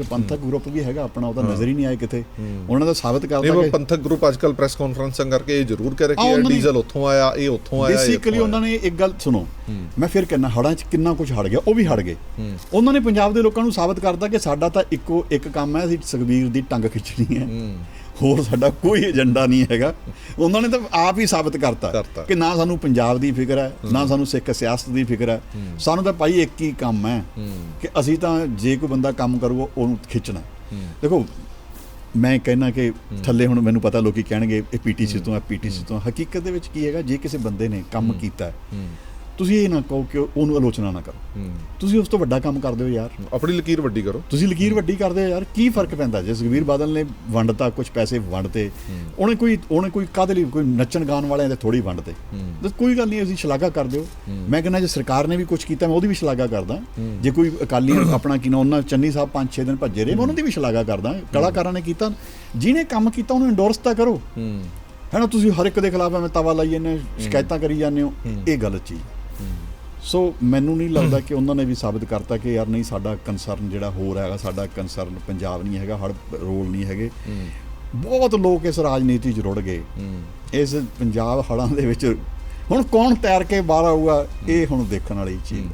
ਪੰਥਕ ਗਰੁੱਪ ਵੀ ਹੈਗਾ ਆਪਣਾ ਉਹਦਾ ਨਜ਼ਰ ਹੀ ਨਹੀਂ ਆਇਆ ਕਿਤੇ। ਉਹਨਾਂ ਦਾ ਸਾਬਤ ਕਰਦਾ ਕਿ ਪੰਥਕ ਗਰੁੱਪ ਅੱਜਕੱਲ ਪ੍ਰੈਸ ਕਾਨਫਰੰਸਾਂ ਕਰਕੇ ਇਹ ਜ਼ਰੂਰ ਕਹਿ ਰਿਹਾ ਕਿ ਡੀਜ਼ਲ ਉੱਥੋਂ ਆਇਆ ਇਹ ਉੱਥੋਂ ਆਇਆ ਬੇਸਿਕਲੀ ਉਹਨਾਂ ਨੇ ਇੱਕ ਗੱਲ ਸੁਣੋ ਮੈਂ ਫਿਰ ਕਹਿੰਦਾ ਹੜਾਂ 'ਚ ਕਿੰਨਾ ਕੁਝ ਹੜ ਗਿਆ ਉਹ ਵੀ ਹੜ ਗਏ। ਉਹਨਾਂ ਨੇ ਪੰਜਾਬ ਦੇ ਲੋਕਾਂ ਨੂੰ ਸਾਬਤ ਕਰਤਾ ਕਿ ਸਾਡਾ ਤਾਂ ਇੱਕੋ ਇੱਕ ਕੰਮ ਹੈ ਅਸੀਂ ਸੁਖਬੀਰ ਦੀ ਟੰਗ ਖਿੱਚਣੀ ਹੈ। ਹੋਰ ਸਾਡਾ ਕੋਈ ਏਜੰਡਾ ਨਹੀਂ ਹੈਗਾ। ਉਹਨਾਂ ਨੇ ਤਾਂ ਆਪ ਹੀ ਸਾਬਤ ਕਰਤਾ। ਕਿ ਨਾ ਸਾਨੂੰ ਪੰਜਾਬ ਦੀ ਫਿਕਰ ਹੈ ਨਾ ਸਾਨੂੰ ਸਿੱਖ ਸਿਆਸਤ ਦੀ ਫਿਕਰ ਹੈ। ਸਾਨੂੰ ਤਾਂ ਭਾਈ ਇੱਕ ਹੀ ਕੰਮ ਹੈ ਕਿ ਅਸੀਂ ਤਾਂ ਜੇ ਕੋਈ ਬੰਦਾ ਕੰਮ ਕਰੂਗਾ ਉਹਨੂੰ ਖਿੱਚਣਾ। ਦੇਖੋ ਮੈਂ ਕਹਿਣਾ ਕਿ ਥੱਲੇ ਹੁਣ ਮੈਨੂੰ ਪਤਾ ਲੋਕੀ ਕਹਿਣਗੇ ਇਹ ਪੀਟੀਸੀ ਤੋਂ ਹੈ ਪੀਟੀਸੀ ਤੋਂ। ਹਕੀਕਤ ਦੇ ਵਿੱਚ ਕੀ ਹੈਗਾ ਜੇ ਕਿਸੇ ਬੰਦੇ ਨੇ ਕੰਮ ਕੀਤਾ ਤੁਸੀਂ ਇਹ ਨਾ ਕਹੋ ਕਿ ਉਹਨੂੰ ਆਲੋਚਨਾ ਨਾ ਕਰੋ। ਤੁਸੀਂ ਉਸ ਤੋਂ ਵੱਡਾ ਕੰਮ ਕਰਦੇ ਹੋ ਯਾਰ। ਆਪਣੀ ਲਕੀਰ ਵੱਡੀ ਕਰੋ। ਤੁਸੀਂ ਲਕੀਰ ਵੱਡੀ ਕਰਦੇ ਹੋ ਯਾਰ ਕੀ ਫ਼ਰਕ ਪੈਂਦਾ ਜੇ ਸੁਖਬੀਰ ਬਾਦਲ ਨੇ ਵੰਡਤਾ ਕੁਝ ਪੈਸੇ ਵੰਡਤੇ ਉਹਨੇ ਕੋਈ ਉਹਨੇ ਕੋਈ ਕਾਹਦੇ ਲਈ ਕੋਈ ਨੱਚਣ ਗਾਣ ਵਾਲਿਆਂ ਦੇ ਥੋੜੀ ਵੰਡਤੇ ਤਾਂ? ਕੋਈ ਗੱਲ ਨਹੀਂ ਅਸੀਂ ਸ਼ਲਾਘਾ ਕਰਦੇ ਹੋ। ਮੈਂ ਕਹਿੰਦਾ ਜੇ ਸਰਕਾਰ ਨੇ ਵੀ ਕੁਝ ਕੀਤਾ ਮੈਂ ਉਹਦੀ ਵੀ ਸ਼ਲਾਘਾ ਕਰਦਾ। ਜੇ ਕੋਈ ਅਕਾਲੀ ਆਪਣਾ ਕੀ ਨਾ ਉਹਨਾਂ ਚੰਨੀ ਸਾਹਿਬ 5-6 ਦਿਨ ਭੱਜੇ ਰਹੇ ਮੈਂ ਉਹਨਾਂ ਦੀ ਵੀ ਸ਼ਲਾਘਾ ਕਰਦਾ। ਕਲਾਕਾਰਾਂ ਨੇ ਕੀਤਾ। ਜਿਹਨੇ ਕੰਮ ਕੀਤਾ ਉਹਨੂੰ ਇੰਡੋਰਸ ਤਾਂ ਕਰੋ। ਹੈ। ਨਾ ਤੁਸੀਂ ਹਰ ਇੱਕ ਦੇ ਖਿਲਾਫ ਐਵੇਂ ਤਵਾ ਲਾਈ ਜਾਂਦੇ ਹੋ ਸ਼ਿਕਾਇਤਾਂ ਕਰੀ ਜਾਂਦੇ ਹੋ। ਇਹ ਗਲਤ ਚੀਜ਼। ਸੋ ਮੈਨੂੰ ਨਹੀਂ ਲੱਗਦਾ ਕਿ ਉਹਨਾਂ ਨੇ ਵੀ ਸਾਬਤ ਕਰਤਾ ਕਿ ਯਾਰ ਨਹੀਂ, ਸਾਡਾ ਕਨਸਰਨ ਜਿਹੜਾ ਹੋਰ ਹੈਗਾ, ਸਾਡਾ ਕਨਸਰਨ ਪੰਜਾਬ ਨਹੀਂ ਹੈਗਾ ਹੜ ਰੋਲ ਨਹੀਂ ਹੈਗੇ। ਬਹੁਤ ਲੋਕ ਇਸ ਰਾਜਨੀਤੀ 'ਚ ਰੁੜ ਗਏ। ਇਸ ਪੰਜਾਬ ਹੜਾਂ ਦੇ ਵਿੱਚ ਹੁਣ ਕੌਣ ਤੈਰ ਕੇ ਬਾਹਰ ਆਊਗਾ, ਇਹ ਹੁਣ ਦੇਖਣ ਵਾਲੀ ਚੀਜ਼।